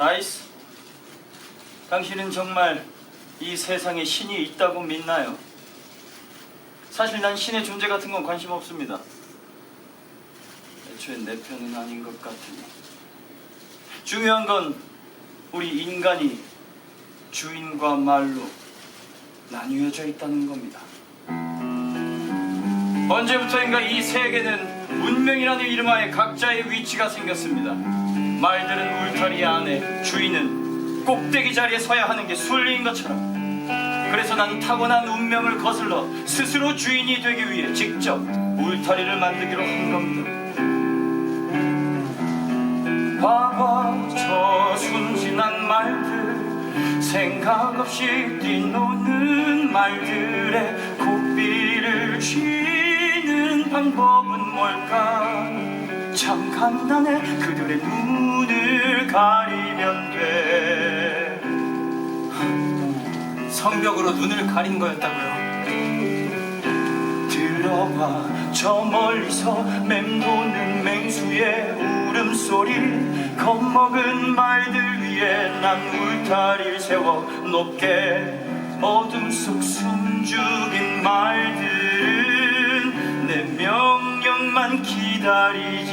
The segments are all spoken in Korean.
다이스, 당신은 정말 이 세상에 신이 있다고 믿나요? 사실 난 신의 존재 같은 건 관심 없습니다. 애초에 내 편은 아닌 것 같으니. 중요한 건 우리 인간이 주인과 말로 나뉘어져 있다는 겁니다. 언제부터인가 이 세계는 운명이라는 이름하에 각자의 위치가 생겼습니다. 말들은 울타리 안에 주인은 꼭대기 자리에 서야 하는 게 순리인 것처럼. 그래서 난 타고난 운명을 거슬러 스스로 주인이 되기 위해 직접 울타리를 만들기로 한 겁니다. 과거 저 순진한 말들 생각 없이 뛰노는 말들의 고삐를 쥐는 방법은 뭘까 참 간단해. 그들의 눈을 가리면 돼. 성벽으로 눈을 가린 거였다고요. 들어와. 저 멀리서 맴도는 맹수의 울음소리 겁먹은 말들 위에 난 울타리를 세워 높게. 어둠 속 숨죽인 말들은 내 명령만 기다리지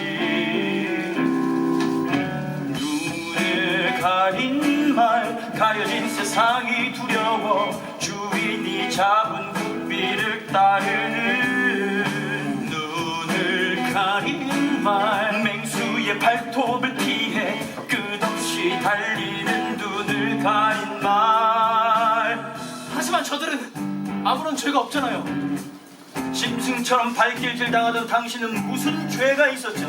눈을 가린 말 가려진 세상이 두려워 주인이 잡은 굽비를 따르는 눈을 가린 말 맹수의 발톱을 피해 끝없이 달리는 눈을 가린 말 하지만 저들은 아무런 죄가 없잖아요. 짐승처럼 발길질 당하던 당신은 무슨 죄가 있었죠?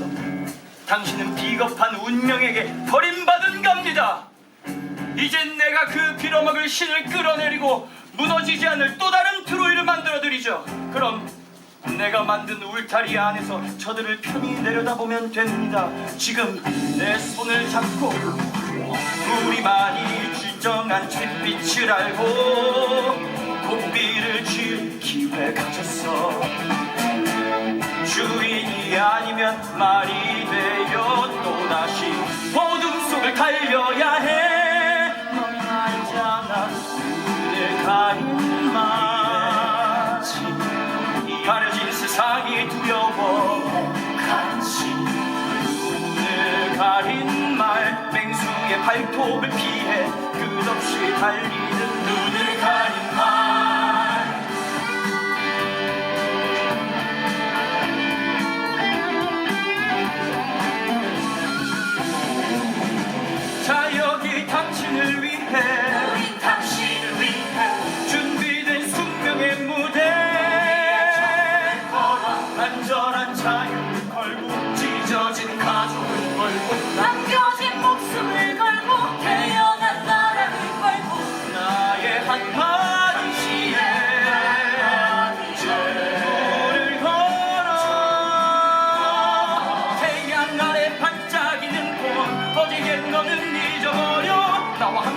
당신은 비겁한 운명에게 버림받은 겁니다. 이젠 내가 그 빌어먹을 신을 끌어내리고 무너지지 않을 또 다른 트로이를 만들어드리죠. 그럼 내가 만든 울타리 안에서 저들을 편히 내려다보면 됩니다. 지금 내 손을 잡고 우리만이 진정한 잿빛을 알고 말이 되어 또다시 어둠 속을 달려야 해 넌 알잖아 눈을 가린 말 가려진 세상이 두려워. 눈을 가린 말. 맹수의 발톱을 피해 끝없이 달리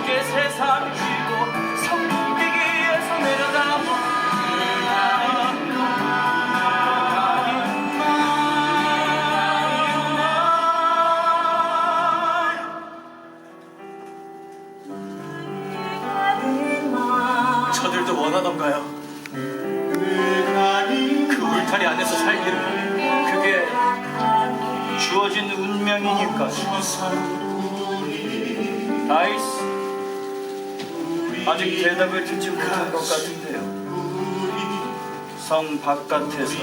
함께 세상을 쥐고 성비기에서 내려다보 저들도 원하던가요? 그 울타리 안에서 살기를. 그게 주어진 운명이니까 다이스 아직 대답을 듣지 못한 것 같은데요. 성 바깥에서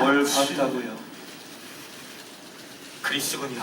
뭘 봤다고요? 그리스군요.